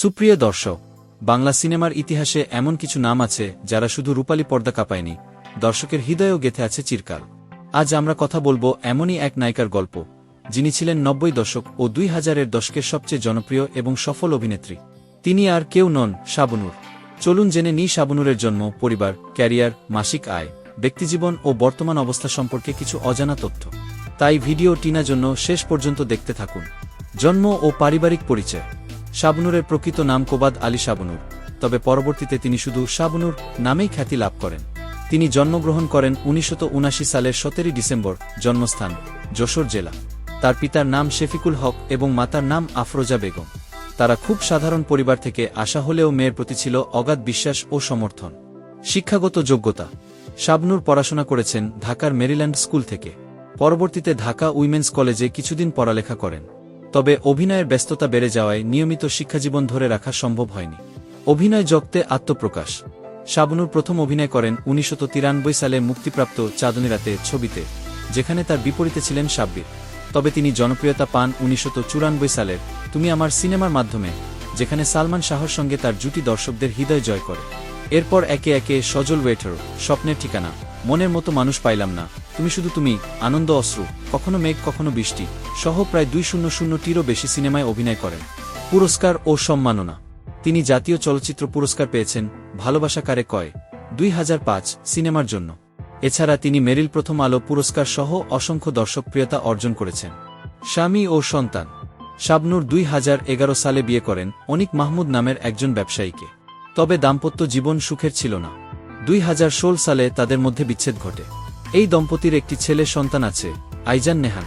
সুপ্রিয় দর্শক, বাংলা সিনেমার ইতিহাসে এমন কিছু নাম আছে যারা শুধু রূপালী পর্দা কাঁপায়নি, দর্শকের হৃদয়েও গেথে আছে চিরকাল। আজ আমরা কথা বলব এমনই এক নায়িকার গল্প, যিনি ছিলেন নব্বই দশক ও দুই হাজারের দশকের সবচেয়ে জনপ্রিয় এবং সফল অভিনেত্রী। তিনি আর কেউ নন শাবনুর। চলুন জেনে নি শাবনুরের জন্ম, পরিবার, ক্যারিয়ার, মাসিক আয়, ব্যক্তিজীবন ও বর্তমান অবস্থা সম্পর্কে কিছু অজানা তথ্য। তাই ভিডিও টিনা জন্য শেষ পর্যন্ত দেখতে থাকুন। জন্ম ও পারিবারিক পরিচয়। শাবনুরের প্রকৃত নাম কোবাদ আলী শাবনুর, তবে পরবর্তীতে তিনি শুধু শাবনুর নামেই খ্যাতি লাভ করেন। তিনি জন্মগ্রহণ করেন উনিশশো সালের সতেরোই ডিসেম্বর, জন্মস্থান, যশোর জেলা। তার পিতার নাম শেফিকুল হক এবং মাতার নাম আফরোজা বেগম। তারা খুব সাধারণ পরিবার থেকে আসা হলেও মেয়ের প্রতি ছিল অগাধ বিশ্বাস ও সমর্থন। শিক্ষাগত যোগ্যতা। শাবনুর পড়াশোনা করেছেন ঢাকার মেরিল্যান্ড স্কুল থেকে। পরবর্তীতে ঢাকা উইমেন্স কলেজে কিছুদিন পড়ালেখা করেন। তবে অভিনয়ের ব্যস্ততা বেড়ে যাওয়ায় নিয়মিত শিক্ষাজীবন ধরে রাখা সম্ভব হয়নি। অভিনয় জগতে আত্মপ্রকাশ। শাবনুর প্রথম অভিনয় করেন উনিশশো তিরানব্বই সালে মুক্তিপ্রাপ্ত চাঁদনী রাতে ছবিতে, যেখানে তার বিপরীতে ছিলেন সাব্বির। তবে তিনি জনপ্রিয়তা পান উনিশশো সালের তুমি আমার সিনেমার মাধ্যমে যেখানে সালমান শাহর সঙ্গে তার জুটি দর্শকদের হৃদয় জয় করে। এরপর একে একে সজল ওয়েটার স্বপ্নের ঠিকানা, মনের মতো মানুষ পাইলাম না। তুমি শুধু তুমি, আনন্দ, অশ্রু, কখনো মেঘ, কখনো বৃষ্টি, সহ প্রায় দুই শূন্য শূন্যটিরও বেশি সিনেমায় অভিনয় করেন। পুরস্কার ও সম্মাননা। তিনি জাতীয় চলচ্চিত্র পুরস্কার পেয়েছেন, ভালোবাসা কারে কয়, দুই হাজার পাঁচ সিনেমার জন্য। এছাড়া তিনি মেরিল প্রথম আলো পুরস্কার সহ অসংখ্য দর্শকপ্রিয়তা অর্জন করেছেন। স্বামী ও সন্তান। শাবনুর দুই হাজার এগারো সালে বিয়ে করেন অনিক মাহমুদ নামের একজন ব্যবসায়ীকে। তবে দাম্পত্য জীবন সুখের ছিল না। দুই হাজার ষোল সালে তাদের মধ্যে বিচ্ছেদ ঘটে। এই দম্পতির একটি ছেলে সন্তান আছে, আইজান নেহান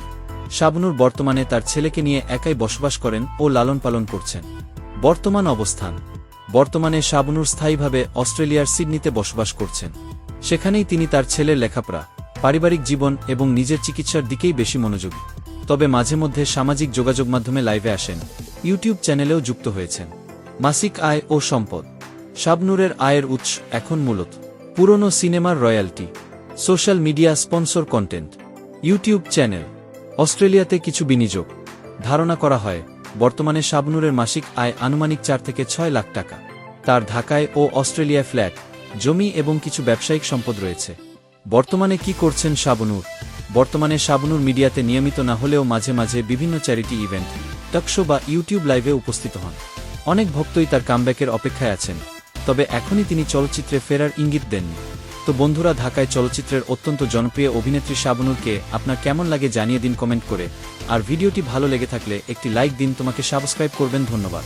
শাবনুর বর্তমানে তার ছেলেকে নিয়ে একাই বসবাস করেন ও লালন পালন করছেন। বর্তমান অবস্থান। বর্তমানে শাবনুর স্থায়ীভাবে অস্ট্রেলিয়ার সিডনিতে বসবাস করছেন। সেখানেই তিনি তার ছেলের লেখাপড়া, পারিবারিক জীবন এবং নিজের চিকিৎসার দিকেই বেশি মনোযোগী। তবে মাঝে মধ্যে সামাজিক যোগাযোগ মাধ্যমে লাইভে আসেন, ইউটিউব চ্যানেলেও যুক্ত হয়েছেন। মাসিক আয় ও সম্পদ। শাবনুরের আয়ের উৎস এখন মূলত পুরনো সিনেমার royalty. Social media sponsor content, YouTube channel, অস্ট্রেলিয়াতে কিছু বিনিয়োগ। ধারণা করা হয়, বর্তমানে শাবনুরের মাসিক আয় আনুমানিক চার থেকে ছয় লাখ টাকা। তার ঢাকায় ও অস্ট্রেলিয়ায় ফ্ল্যাট, জমি এবং কিছু ব্যবসায়িক সম্পদ রয়েছে। বর্তমানে কি করছেন শাবনুর? বর্তমানে শাবনুর মিডিয়াতে নিয়মিত না হলেও মাঝে মাঝে বিভিন্ন চ্যারিটি ইভেন্ট টকশো বা ইউটিউব লাইভে উপস্থিত হন। অনেক ভক্তই তার কামব্যাকের অপেক্ষায় আছেন, তবে এখনই তিনি চলচ্চিত্রে ফেরার ইঙ্গিত দেননি। তো বন্ধুরা, ঢাকায় চলচ্চিত্রের অত্যন্ত জনপ্রিয় অভিনেত্রী শাবনুরকে আপনার কেমন লাগে জানিয়ে দিন কমেন্ট করে। আর ভিডিওটি ভালো লেগে থাকলে একটি লাইক দিন, তোমাকে সাবস্ক্রাইব করবেন, ধন্যবাদ।